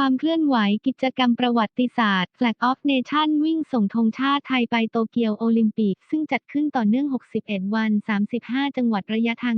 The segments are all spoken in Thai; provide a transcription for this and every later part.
ความเคลื่อนไหวกิจกรรมประวัติศาสตร์ Flag of Nation วิ่งส่งธงชาติไทยไปโตเกียวโอลิมปิก ซึ่งจัดขึ้นต่อเนื่อง 61 วัน 35 จังหวัดระยะทาง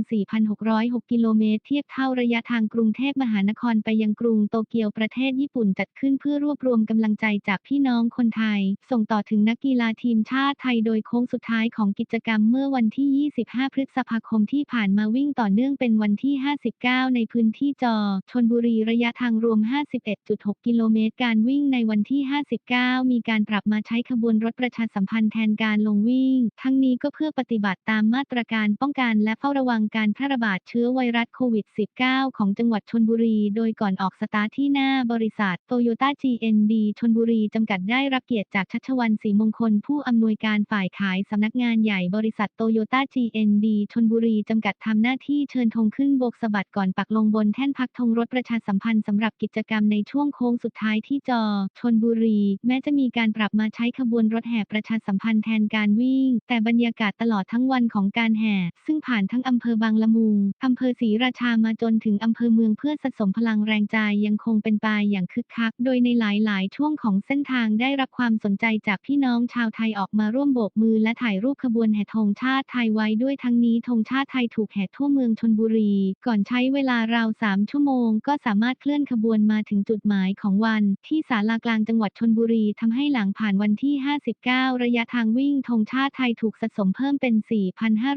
4,606 กิโลเมตร เทียบเท่าระยะทางกรุงเทพมหานครไปยังกรุงโตเกียวประเทศญี่ปุ่นจัดขึ้นเพื่อรวบรวมกำลังใจจากพี่น้องคนไทย ส่งต่อถึงนักกีฬาทีมชาติไทยโดยโค้งสุดท้ายของกิจกรรมเมื่อวันที่ 25 พฤษภาคมที่ผ่านมาวิ่งต่อเนื่องเป็นวันที่ 59 ในพื้นที่จอชนบุรีระยะทางรวม 51 1.6 กิโลเมตร การวิ่งในวันที่ 59 มีการปรับมาใช้ขบวนรถประชาสัมพันธ์แทนการลงวิ่ง ทั้งนี้ก็เพื่อปฏิบัติตามมาตรการป้องกันและเฝ้าระวังการแพร่ระบาดเชื้อไวรัสโควิด -19 ของจังหวัดชนบุรี โดยก่อนออกสตาร์ทที่หน้าบริษัทโตโยต้า GND ชนบุรีจำกัดได้รับเกียรติจากชัชวันศรีมงคล ผู้อำนวยการฝ่ายขายสำนักงานใหญ่บริษัทโตโยต้า GND ชนบุรีจำกัดทำหน้าที่เชิญธงขึ้นโบกสะบัดก่อนปักลงบนแท่นพักธงรถประชาสัมพันธ์สำหรับกิจกรรมในช่วงวงโค้งสุดท้ายที่จอชนบุรี แม้จะมีการปรับมาใช้ขบวนรถแห่ประชาสัมพันธ์แทนการวิ่ง แต่บรรยากาศตลอดทั้งวันของการแห่ ซึ่งผ่านทั้งอำเภอบางละมุงอำเภอศรีราชามาจนถึงอำเภอเมืองเพื่อสะสมพลังแรงใจยังคงเป็นไปอย่างคึกคัก โดยในหลาย ๆ ช่วงของเส้นทางได้รับความสนใจจากพี่น้องชาวไทยออกมาร่วมโบกมือและถ่ายรูปขบวนแห่ธงชาติไทยไว้ด้วยทั้งนี้ธงชาติไทยถูกแห่ทั่วเมืองชนบุรี ก่อนใช้เวลาราว 3 ชั่วโมง ก็สามารถเคลื่อนขบวนมาถึงจุดหมายของวันที่ศาลากลางจังหวัดชนบุรีทำให้หลังผ่านวันที่ 59 ระยะทางวิ่งธงชาติไทยถูกสะสมเพิ่มเป็น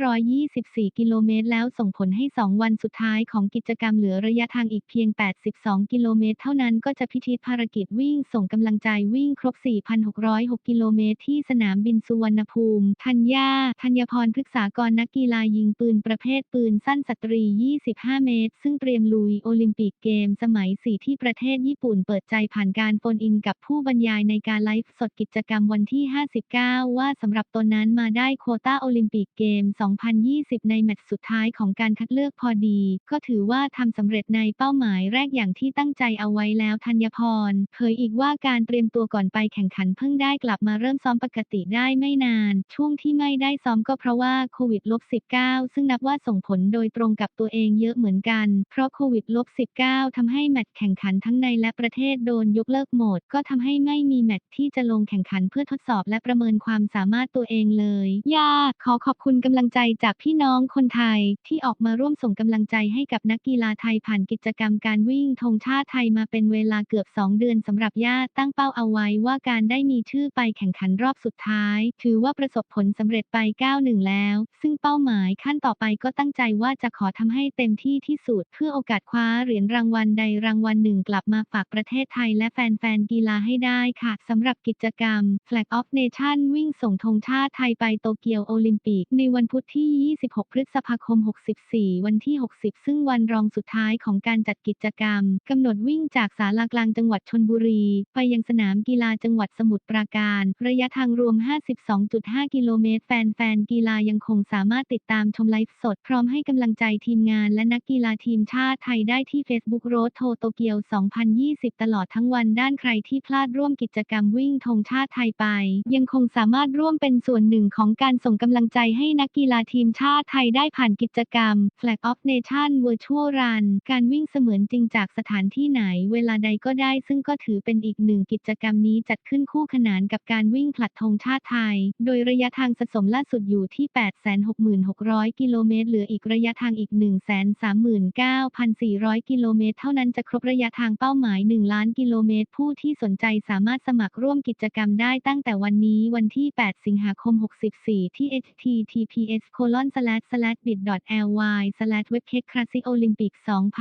4,524 กิโลเมตร แล้วส่งผลให้ 2 วันสุดท้ายของกิจกรรมเหลือระยะทางอีกเพียง 82 กิโลเมตร เท่านั้นก็จะพิธีภารกิจวิ่งส่งกำลังใจวิ่งครบ 4,606 กิโลเมตร ที่สนามบินสุวรรณภูมิ ธัญญา ธัญพรพฤกษากรนักกีฬายิงปืนประเภทปืนสั้นสตรี 25 เมตร ซึ่งเตรียมลุยโอลิมปิกเกมสมัย 4 ที่ประเทศญี่ี่ปุ่นเปิดใจผ่านการโฟนอินกับผู้บรรยายในการไลฟ์สดกิจกรรมวันที่ 59 ว่าสำหรับตนนั้นมาได้โควต้าโอลิมปิกเกม 2020 ในแมตช์สุดท้ายของการคัดเลือกพอดี ก็ถือว่าทำสำเร็จในเป้าหมายแรกอย่างที่ตั้งใจเอาไว้แล้วธัญพร เผยอีกว่าการเตรียมตัวก่อนไปแข่งขันเพิ่งได้กลับมาเริ่มซ้อมปกติได้ไม่นาน ช่วงที่ไม่ได้ซ้อมก็เพราะว่าโควิดลบ -19 ซึ่งนับว่าส่งผลโดยตรงกับตัวเองเยอะเหมือนกัน เพราะโควิดลบ -19 ทำให้แมตช์แข่งขันทั้งในและประเทศโดนยกเลิกโหมด ก็ทำให้ไม่มีแมตช์ที่จะลงแข่งขันเพื่อทดสอบและประเมินความสามารถตัวเองเลย ย่า ขอขอบคุณกำลังใจจากพี่น้องคนไทยที่ออกมาร่วมส่งกำลังใจให้กับนักกีฬาไทยผ่านกิจกรรมการวิ่งธงชาติไทยมาเป็นเวลาเกือบ 2 เดือนสำหรับย่าตั้งเป้าเอาไว้ว่าการได้มีชื่อไปแข่งขันรอบสุดท้าย ถือว่าประสบผลสำเร็จไป91แล้ว ซึ่งเป้าหมายขั้นต่อไปก็ตั้งใจว่าจะขอทำให้เต็มที่ที่สุดเพื่อโอกาสคว้าเหรียญรางวัลใดรางวัลหนึ่งกลับมาฝากประเทศไทยและแฟนๆกีฬาให้ได้ค่ะสำหรับกิจกรรม Flag of Nation วิ่งส่งธงชาติไทยไปโตเกียวโอลิมปิก ในวันพุธที่ 26 พฤษภาคม 64 วันที่ 60 ซึ่งวันรองสุดท้ายของการจัดกิจกรรมกำหนดวิ่งจากศาลากลางจังหวัดชนบุรี ไปยังสนามกีฬาจังหวัดสมุทรปราการ ระยะทางรวม 52.5 กิโลเมตร แฟนๆกีฬายังคงสามารถติดตามชมไลฟ์สด พร้อมให้กำลังใจทีมงานและนักกีฬาทีมชาติไทยได้ที่ Facebook Road to Tokyo 2020ตลอดทั้งวันด้านใครที่พลาดร่วมกิจกรรมวิ่งธงชาติไทยไป ยังคงสามารถร่วมเป็นส่วนหนึ่งของการส่งกำลังใจให้นักกีฬาทีมชาติไทยได้ผ่านกิจกรรม Flag of Nation Virtual Run การวิ่งเสมือนจริงจากสถานที่ไหนเวลาใดก็ได้ ซึ่งก็ถือเป็นอีกหนึ่งกิจกรรมนี้จัดขึ้นคู่ขนานกับการวิ่งผลัดธงชาติไทย โดยระยะทางสะสมล่าสุดอยู่ที่ 866,600 กิโลเมตรเหลืออีกระยะทางอีก 139,400 กิโลเมตร เท่านั้นจะครบระยะทางเป้าหมายาย 1 ล้านกิโลเมตร ผู้ที่สนใจสามารถสมัครร่วมกิจกรรมได้ตั้งแต่วันนี้วันที่ 8 สิงหาคม 64 ที่ https bit ly webcast classic olympic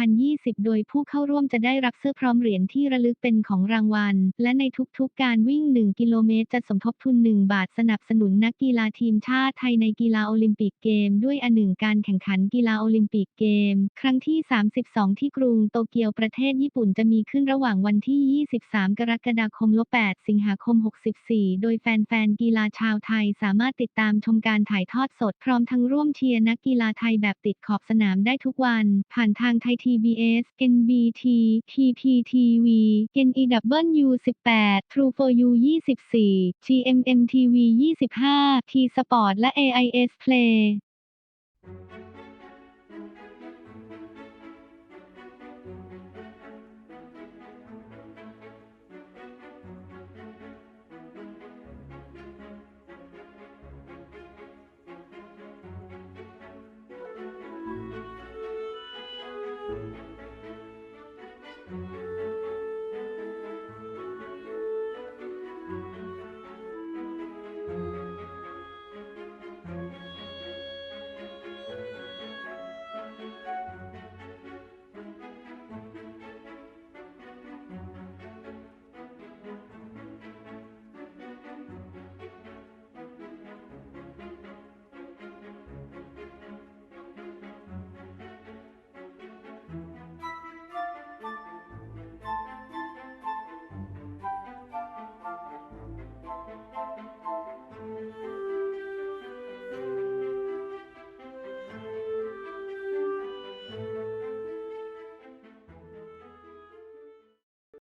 2020 โดยผู้เข้าร่วมจะได้รับเสื้อพร้อมเหรียญที่ระลึกเป็นของรางวัล และในทุกๆการวิ่ง 1 กิโลเมตร จะสมทบทุน 1 บาทสนับสนุนนักกีฬาทีมชาติไทยในกีฬาโอลิมปิกเกม ด้วยอันหนึ่งการแข่งขันกีฬาโอลิมปิกเกม ครั้งที่ 32 ที่กรุงโตเกียวประเทศญี่ปุ่นจะมีขึ้นระหว่างวันที่ 23 กรกฎาคม 8 สิงหาคม 64 โดยแฟนๆ กีฬาชาวไทยสามารถติดตามชมการถ่ายทอดสดพร้อมทั้งร่วมเชียร์นักกีฬาไทยแบบติดขอบสนามได้ทุกวัน ผ่านทางไทย TBS NBT PPTV NEW 18 True for You 24 GMM TV 25 T Sport และ AIS Play